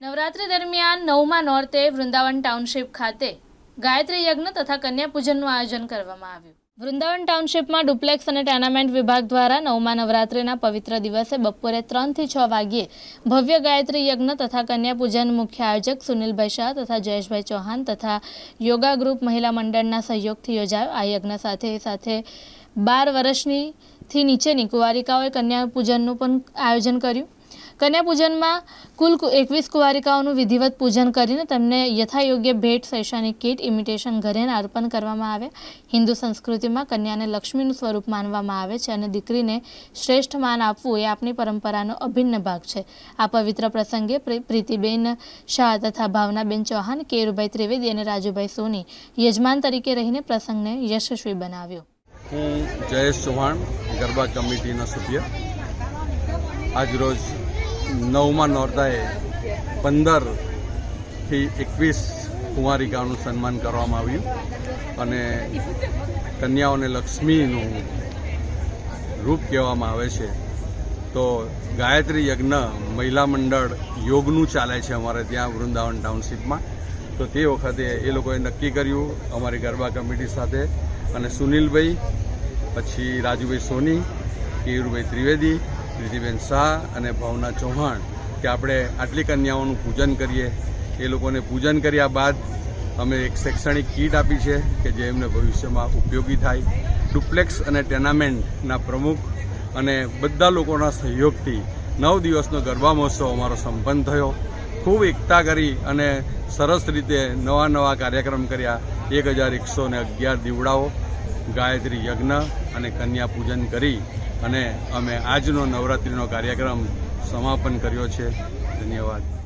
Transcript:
નવરાત્રી દરમિયાન નવમા નોર્તે વૃંદાવન ટાઉનશીપ ખાતે ગાયત્રી યજ્ઞ તથા કન્યા પૂજનનું આયોજન કરવામાં આવ્યું. વૃંદાવન ટાઉનશીપમાં ડુપ્લેક્સ અને ટેનામેન્ટ વિભાગ દ્વારા નવમા નવરાત્રિના પવિત્ર દિવસે બપોરે ત્રણથી છ વાગ્યે ભવ્ય ગાયત્રી યજ્ઞ તથા કન્યા પૂજન મુખ્ય આયોજક સુનિલભાઈ શાહ તથા જયેશભાઈ ચૌહાણ તથા યોગા ગ્રુપ મહિલા મંડળના સહયોગથી યોજાયો. આ યજ્ઞ સાથે સાથે બાર વર્ષની થી નીચેની કુંવારિકાઓએ કન્યા પૂજનનું પણ આયોજન કર્યું. કન્યા પૂજનમાં કુલ એકવીસ કુંવારિકાઓનું વિધિવત પૂજન કરીને તેમને યથાયોગ્ય ભેટ, શૈક્ષણિક કીટ, ઇમિટેશન ઘરેને અર્પણ કરવામાં આવે. હિન્દુ સંસ્કૃતિમાં કન્યાને લક્ષ્મીનું સ્વરૂપ માનવામાં આવે છે અને દીકરીને શ્રેષ્ઠ માન આપવું એ આપણી પરંપરાનો અભિન્ન ભાગ છે. આ પવિત્ર પ્રસંગે પ્રીતિબેન શાહ તથા ભાવનાબેન ચૌહાણ, કેરુભાઈ ત્રિવેદી અને રાજુભાઈ સોની યજમાન તરીકે રહીને પ્રસંગને યશસ્વી બનાવ્યો. હું જયેશ ચૌહાણ, ગરબા કમિટીના સભ્ય. આજરોજ નવમા નોરતાએ પંદરથી એકવીસ કુંવારિકાઓનું સન્માન કરવામાં આવ્યું અને કન્યાઓને લક્ષ્મીનું રૂપ કહેવામાં આવે છે. તો ગાયત્રી યજ્ઞ મહિલા મંડળ યોગનું ચાલે છે અમારે ત્યાં વૃંદાવન ટાઉનશીપમાં. તો તે વખતે એ લોકોએ નક્કી કર્યું અમારી ગરબા કમિટી સાથે અને સુનિલભાઈ, પછી રાજુભાઈ સોની, કેયુરભાઈ ત્રિવેદી પ્રીતિબેન શાહ અને ભાવના ચૌહાણ કે આપણે આટલી કન્યાઓનું પૂજન કરીએ. એ લોકોને પૂજન કર્યા બાદ અમે એક શૈક્ષણિક કીટ આપી છે કે જે એમને ભવિષ્યમાં ઉપયોગી થાય. ડુપ્લેક્સ અને ટેનામેન્ટના પ્રમુખ અને બધા લોકોના સહયોગથી નવ દિવસનો ગરબા મહોત્સવ અમારો સંપન્ન થયો. ખૂબ એકતા કરી અને સરસ રીતે નવા નવા કાર્યક્રમ કર્યા. એક હજાર એકસો અગિયાર દીવડાઓ. ગાયત્રી યજ્ઞ અને કન્યા પૂજન કરી અને અમે આજનો નવરાત્રિનો કાર્યક્રમ સમાપન કર્યો છે. ધન્યવાદ.